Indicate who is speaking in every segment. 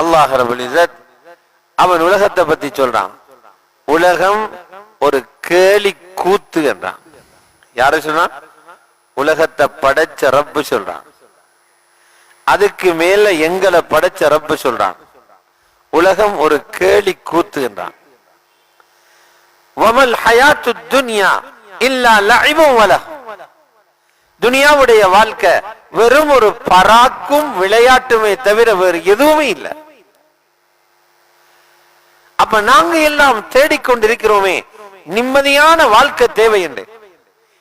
Speaker 1: அல்லாஹ் ரபுலிசத் அவன் உலகத்தை பத்தி சொல்றான். உலகம் ஒரு கேலி கூத்து என்றான். யாரு சொன்னான்? உலகத்தை படைச்ச ரப்பு சொல்றான். அதுக்கு மேல எங்களை படைச்ச ரப்பு சொல்றான். உலகம் ஒரு கேலி கூத்து என்றான். வமல் ஹயாத்து துன்யா இல்லா லஇபும் வலஹ் துனியாவுடைய வாழ்க்கை வெறும் ஒரு பராக்கும் விளையாட்டுமே தவிர வேறு எதுவுமே இல்லை. அப்ப நாங்க எல்லாம் தேடிக்கொண்டிருக்கிறோமே. நிம்மதியான வாழ்க்கை தேவை என்று.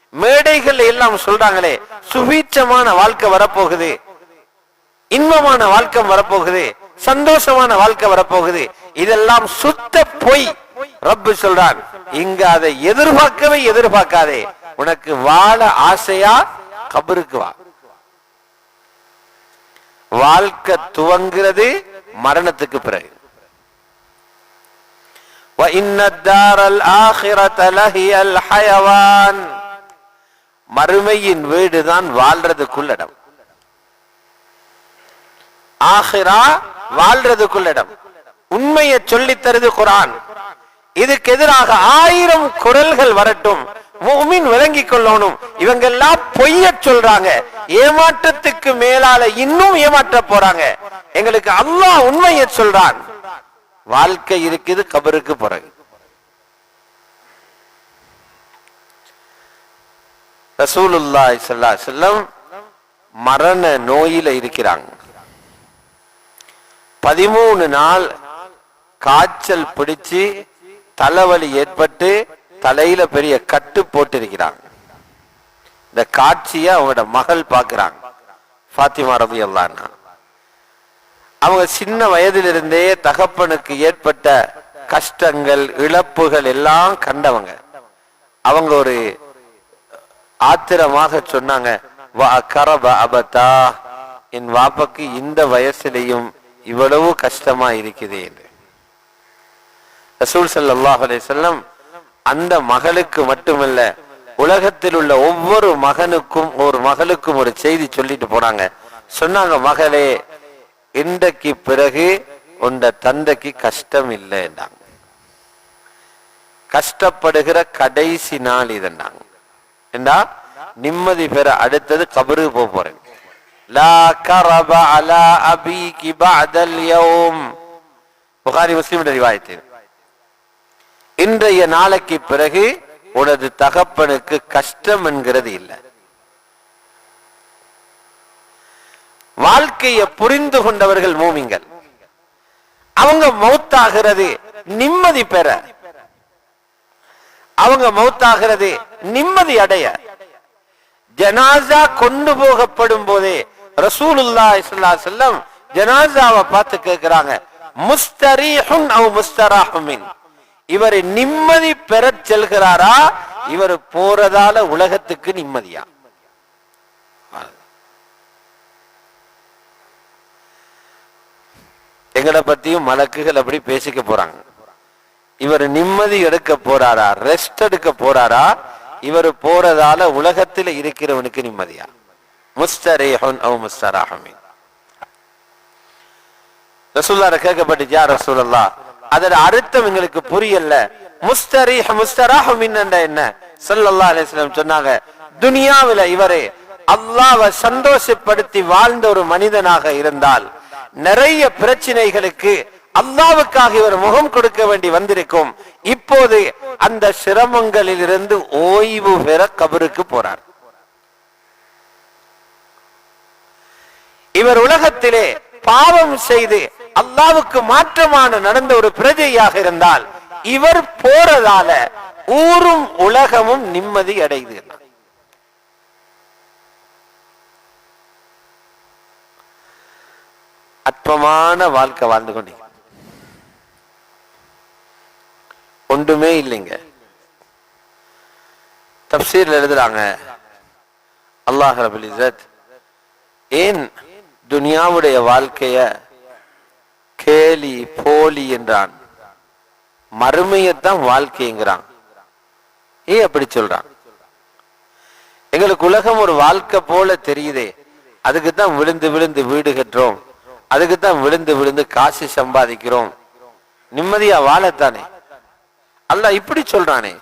Speaker 1: மேடைகள் எல்லாம் சொல்றாங்களே சுபீட்சமான வாழ்க்கை வரப்போகுது. இன்பமான வாழ்க்கை வரப்போகுது. சந்தோஷமான வாழ்க்கை வரப்போகுது. இதெல்லாம் சுத்த பொய். ரப்பு சொல்றான் இங்க அதை எதிர்பார்க்கவே எதிர்பார்க்காதே. உனக்கு வாழ ஆசையா? கபருக்கு வா. வாழ்க்கை துவங்கிறது மரணத்துக்கு பிறகு. وَإِنَّ الدَّارَ الْآخِرَةَ لَهِيَ الْحَيَوَانِ மறுமையின் வீடுதான் வாழ்றதுக்குள்ளிடம் ஆஹிரா வாழ்றதுக்குள்ளிடம் உண்மையை சொல்லித் தருது குரான் இதுக்கு எதிராக ஆயிரம் குரல்கள் வரட்டும் மூமின் விளங்கிக் கொள்ளணும் இவங்க எல்லாம் பொய்ய சொல்றாங்க ஏமாற்றத்துக்கு மேலால இன்னும் ஏமாற்ற போறாங்க எங்களுக்கு அல்லாஹ் உண்மையை சொல்றான் வாழ்க்கை இருக்குது கபருக்கு பிறகு. ரசூலுல்லாஹி ஸல்லல்லாஹு செல்லம் மரண நோயில இருக்கிறாங்க. பதிமூணு நாள் காய்ச்சல் பிடிச்சு தலைவலி ஏற்பட்டு தலையில பெரிய கட்டு போட்டிருக்கிறாங்க. இந்த காட்சியை அவங்களோட மகள் பார்க்கிறாங்க. ஃபாத்திமா ரவி அல்லான்னா அவங்க சின்ன வயதிலிருந்தே தகப்பனுக்கு ஏற்பட்ட கஷ்டங்கள் இழப்புகள் எல்லாம் கண்டவங்க. அவங்க ஒரு ஆத்திரமாக சொன்னாங்க "வா என் வாப்பக்கு இந்த வயசுலையும் இவ்வளவு கஷ்டமா இருக்குது என்று. ரசூல் சல்லாஹ் அலிசல்லம் அந்த மகளுக்கு மட்டுமல்ல உலகத்தில் உள்ள ஒவ்வொரு மகனுக்கும் ஒரு மகளுக்கும் ஒரு செய்தி சொல்லிட்டு போனாங்க. சொன்னாங்க மகளே இன்றைக்கு பிறகு உண்ட தந்தைக்கு கஷ்டம் இல்லைன்னாங்க கஷ்டப்படுகிற கடைசி நாள் இதுன்னாங்க. என்றா நிம்மதி பெற அடுத்தது கபருக்கு போக போறேன். லா கரப அலா அபீகி பஅதல் யௌம். புகாரி முஸ்லிம் ரிவாயத்து இன்றைய நாளைக்கு பிறகு உனது தகப்பனுக்கு கஷ்டம் என்கிறது இல்லை. வாழ்க்கையை புரிந்து கொண்டவர்கள் மூமிங்கள் அவங்க மௌத்தாகிறது நிம்மதி பெற. அவங்க மௌத்தாகிறது நிம்மதி அடைய. ஜனாசா கொண்டு போகப்படும் போதே ரசூலுல்லா இஸ்லா செல்லம் ஜனாசாவை பார்த்து கேட்கிறாங்க முஸ்தரீஹுன் அவ் முஸ்தராஹுமின் இவர் நிம்மதி பெறச் செல்கிறாரா? இவர் போறதால உலகத்துக்கு நிம்மதியா? எங்களை பத்தியும் மலக்குகள் அப்படி பேசிக்க போறாங்க. இவர் நிம்மதி எடுக்க போறாரா? ரெஸ்ட் எடுக்க போறாரா? இவர் போறதால உலகத்தில் இருக்கிறவனுக்கு நிம்மதியா? முஸ்தரேஹன் அவ் முஸ்தராஹமின். ரசூல்லார கேட்கப்பட்டுச்சா ரசூலல்லா அதோட அர்த்தம் எங்களுக்கு புரியல. முஸ்தரீஹ் முஸ்தராஹமின் என்ன? ஸல்லல்லாஹு அலைஹி சொன்னாங்க துனியாவில இவரே அல்லாஹ்வை சந்தோஷப்படுத்தி வாழ்ந்த ஒரு மனிதனாக இருந்தால் நிறைய பிரச்சனைகளுக்கு அல்லாவுக்காக இவர் முகம் கொடுக்க வேண்டி வந்திருக்கும். இப்போது அந்த சிரமங்களில் இருந்து ஓய்வு பெற கபருக்கு போறார். இவர் உலகத்திலே பாவம் செய்து அல்லாவுக்கு மாற்றமான நடந்த ஒரு பிரஜையாக இருந்தால் இவர் போறதால ஊரும் உலகமும் நிம்மதி அடைது. அற்பமான வாழ்க்கை வாழ்ந்து கொண்டீங்க. ஒன்றுமே இல்லைங்க. தப்சீர்ல எழுதுறாங்க அல்லாஹ் ரபுல் ஏன் துனியாவுடைய வாழ்க்கைய கேலி போலி என்றான். மறுமையத்தான் வாழ்க்கைங்கிறான். ஏன் அப்படி சொல்றான்? எங்களுக்கு உலகம் ஒரு வாழ்க்கை போல தெரியுதே. அதுக்கு தான் விழுந்து விழுந்து வீடு கட்டுறோம் அதுக்கு தான் விழுந்து விழுந்து காசு சம்பாதிக்கிறோம். நிம்மதியா வாழத்தானே? அல்ல இப்படி சொல்றானே.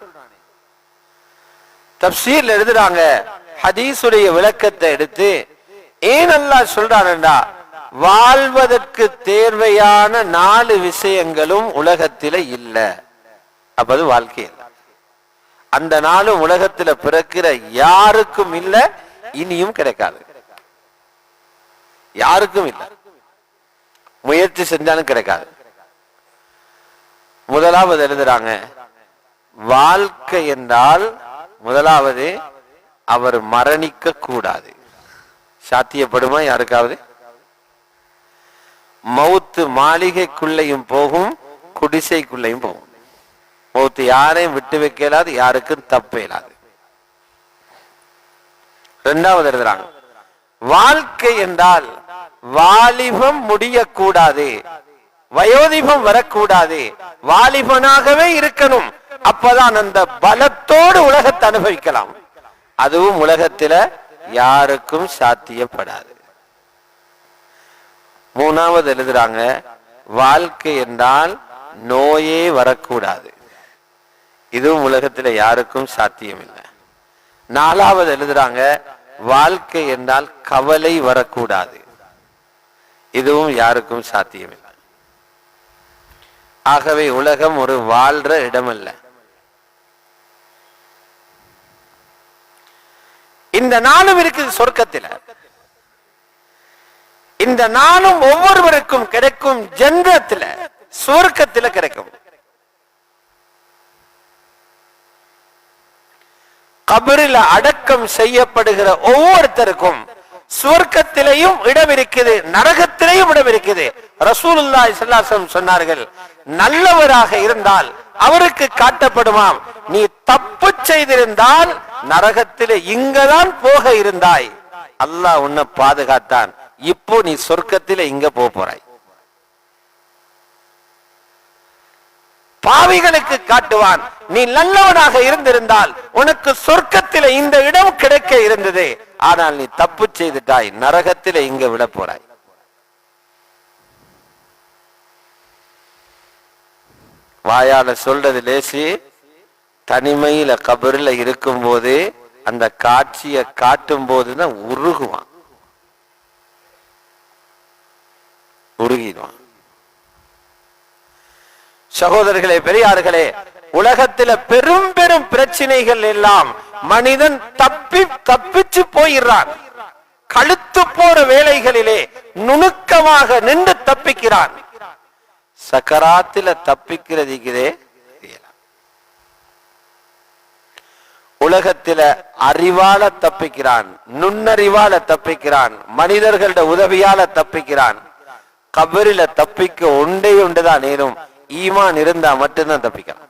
Speaker 1: தப்சீர்ல எழுதுறாங்க ஹதீஸுடைய விளக்கத்தை எடுத்து ஏன் அல்லாஹ் சொல்றானண்டா வாழ்வதற்கு தேர்வையான நாலு விஷயங்களும் உலகத்தில இல்ல. அப்பது வாழ்க்கை அந்த நாளும் உலகத்துல பிறக்கிற யாருக்கும் இல்ல இனியும் கிடைக்காது. யாருக்கும் இல்ல. முயற்சி செஞ்சாலும் கிடைக்காது. முதலாவது எழுதுறாங்க வாழ்க்கை என்றால் முதலாவது அவர் மரணிக்க கூடாது சாத்தியப்படுமா யாருக்காவது? மவுத்து மாளிகைக்குள்ளையும் போகும் குடிசைக்குள்ளேயும் போகும். மவுத்து யாரையும் விட்டு வைக்க இயலாது யாருக்கும் தப்ப இயலாது. ரெண்டாவது எழுதுறாங்க வாழ்க்கை என்றால் வாலிபம் முடியக்கூடாது. வயோதிபம் வரக்கூடாது. வாலிபனாகவே இருக்கணும். அப்பதான் அந்த பலத்தோடு உலகத்தை அனுபவிக்கலாம். அதுவும் உலகத்தில யாருக்கும் சாத்தியப்படாது. மூணாவது எழுதுறாங்க வாழ்க்கை என்றால் நோயே வரக்கூடாது. இதுவும் உலகத்துல யாருக்கும் சாத்தியம் இல்லை நாலாவது எழுதுறாங்க வாழ்க்கை என்றால் கவலை வரக்கூடாது. இதுவும் யாருக்கும் சாத்தியமில்லை. ஆகவே உலகம் ஒரு வாழ்ற இடமல்ல. இந்த நாளும் இருக்குது சொர்க்கத்தில். இந்த நாளும் ஒவ்வொருவருக்கும் கிடைக்கும் ஜென்மத்தில் சுவர்க்கத்தில் கிடைக்கும். கபரில் அடக்கம் செய்யப்படுகிற ஒவ்வொருத்தருக்கும் சுவர்க்கத்திலையும் இடம் இருக்குது நரகத்திலையும் இடம் இருக்குது ரசூலுல்லாஹி ஸல்லல்லாஹு சொன்னார்கள் நல்லவராக இருந்தால் அவருக்கு காட்டப்படுமாம். நீ தப்பு செய்திருந்தால் நரகத்திலே இங்கதான் போக இருந்தாய். அல்லாஹ் உன்னை பாதுகாத்தான். இப்போ நீ சொர்க்கத்திலே இங்க போக போறாய். பாவிகளுக்கு காட்டுவான். நீ நல்லவனாக இருந்திருந்தால் உனக்கு சொர்க்கத்தில இந்த இடம் கிடைக்க இருந்தது. ஆனால் நீ தப்பு செய்துட்டாய் நரகத்தில் இங்க விட போறாய். வாயால சொல்றது லேசி தனிமையில கபரில் இருக்கும் போது அந்த காட்சியை காட்டும் போதுதான் உருகுவான். உருகிடுவான். சகோதரர்களே பெரியார்களே உலகத்தில பெரும் பெரும் பிரச்சனைகள் எல்லாம் மனிதன் தப்பி தப்பிச்சு போயிடுறான். கழுத்து போற வேலைகளிலே நுணுக்கமாக நின்று தப்பிக்கிறான். சக்கராத்தில தப்பிக்கிறதுக்குதே உலகத்தில அறிவால தப்பிக்கிறான் நுண்ணறிவால தப்பிக்கிறான் மனிதர்களோட உதவியால தப்பிக்கிறான். கபரில தப்பிக்க ஒன்றே ஒன்றுதான் நேரும். ஈமான் இருந்தா மட்டும்தான் தப்பிக்கிறான்